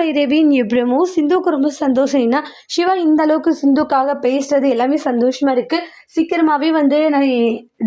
பைரவின் எப்படிமோ சிந்துக்கு ரொம்ப சந்தோஷம். ஏன்னா சிவா இந்த அளவுக்கு சிந்துக்காக பேசுறது எல்லாமே சந்தோஷமா இருக்கு. சீக்கிரமாகவே வந்து நான்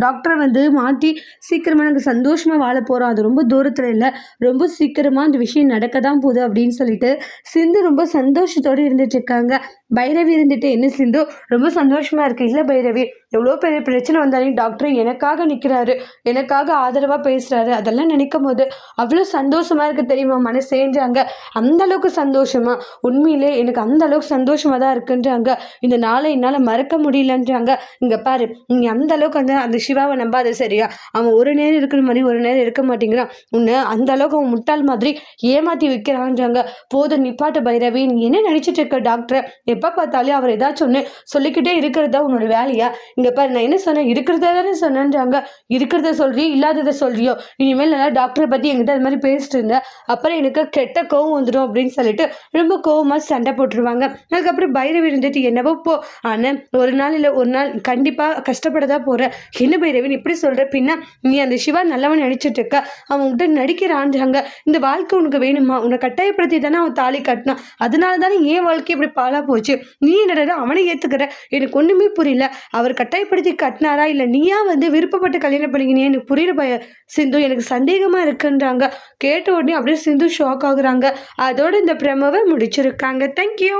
டாக்டரை வந்து மாற்றி சீக்கிரமாக நாங்கள் சந்தோஷமாக வாழ போகிறோம் அது ரொம்ப தூரத்தில் இல்லை. ரொம்ப சீக்கிரமாக அந்த விஷயம் நடக்க தான் போகுது அப்படின்னு சொல்லிட்டு சிந்து ரொம்ப சந்தோஷத்தோடு இருந்துட்டு இருக்காங்க. பைரவி இருந்துட்டு என்ன சிந்து? ரொம்ப சந்தோஷமாக இருக்குது இல்லை பைரவி எவ்வளோ பெரிய பிரச்சனை வந்தாலும் டாக்டர் எனக்காக நிற்கிறாரு எனக்காக ஆதரவாக பேசுகிறாரு அதெல்லாம் நினைக்கும் போது அவ்வளோ சந்தோஷமாக இருக்குது தெரியுமா? மனசேன்றாங்க அந்த அளவுக்கு சந்தோஷமா? உண்மையிலே எனக்கு அந்த அளவுக்கு சந்தோஷமாக தான் இருக்குன்றாங்க. இந்த நாளை என்னால் மறக்க முடியலன்றாங்க. இங்கே பாரு நீ அந்த அளவுக்கு அந்த அந்த சிவாவை நம்பாத சரியா? அவன் ஒரு நேரம் இருக்கிற மாதிரி ஒரு நேரம் இருக்க மாட்டேங்கிறான். உன்னை அந்த அளவுக்கு அவன் முட்டாள் மாதிரி ஏமாற்றி வைக்கிறான்றாங்க. போதும் நிப்பாட்டு பைரவி நீ என்ன நினச்சிட்டு இருக்க டாக்டர்? எப்போ பார்த்தாலும் அவர் ஏதாச்சும் ஒன்று சொல்லிக்கிட்டே இருக்கிறதா உன்னோட வேலையா? இங்கே பாரு நான் என்ன சொன்னேன்? இருக்கிறத தானே சொன்னேன்றாங்க. இருக்கிறத சொல்றியோ இல்லாததை சொல்றியோ? இனிமேல் நல்லா டாக்டரை பற்றி என்கிட்ட அது மாதிரி பேசிட்டு இருந்தேன். அப்புறம் எனக்கு கெட்ட கோவம் வந்துடும் அப்படின்னு சொல்லிட்டு ரொம்ப கோவமாக சண்டை போட்டுருவாங்க. அதுக்கப்புறம் பைரவி இருந்துட்டு என்னவோ போ ஆனால் ஒரு நாள் இல்லை ஒரு நாள் கண்டிப்பாக கஷ்டப்படதா போகிற என்ன பைரவின் இப்படி சொல்கிற பின்ன நீ அந்த சிவா நல்லவன் நடிச்சிட்டு இருக்க. அவன் நடிக்கிறான்றாங்க. இந்த வாழ்க்கை உனக்கு வேணுமா? உன்னை கட்டாயப்படுத்தி தானே அவன் தாலி கட்டினான். அதனால தானே ஏன் வாழ்க்கை இப்படி பாழா போச்சு? நீ என்னடா அவனை ஏற்றுக்கிற எனக்கு ஒன்றுமே புரியல. அவர் கட்டாயப்படுத்தி கட்டினாரா? இல்லை நீயா வந்து விருப்பப்பட்டு கல்யாணம் பண்ணிக்கினே எனக்கு புரியல பய சிந்து எனக்கு சந்தேகமாக இருக்குன்றாங்க. கேட்ட உடனே அப்படியே சிந்து ஷாக் ஆகுறாங்க. அதோட இந்த பிரமவை முடிச்சிருக்காங்க. தேங்க்யூ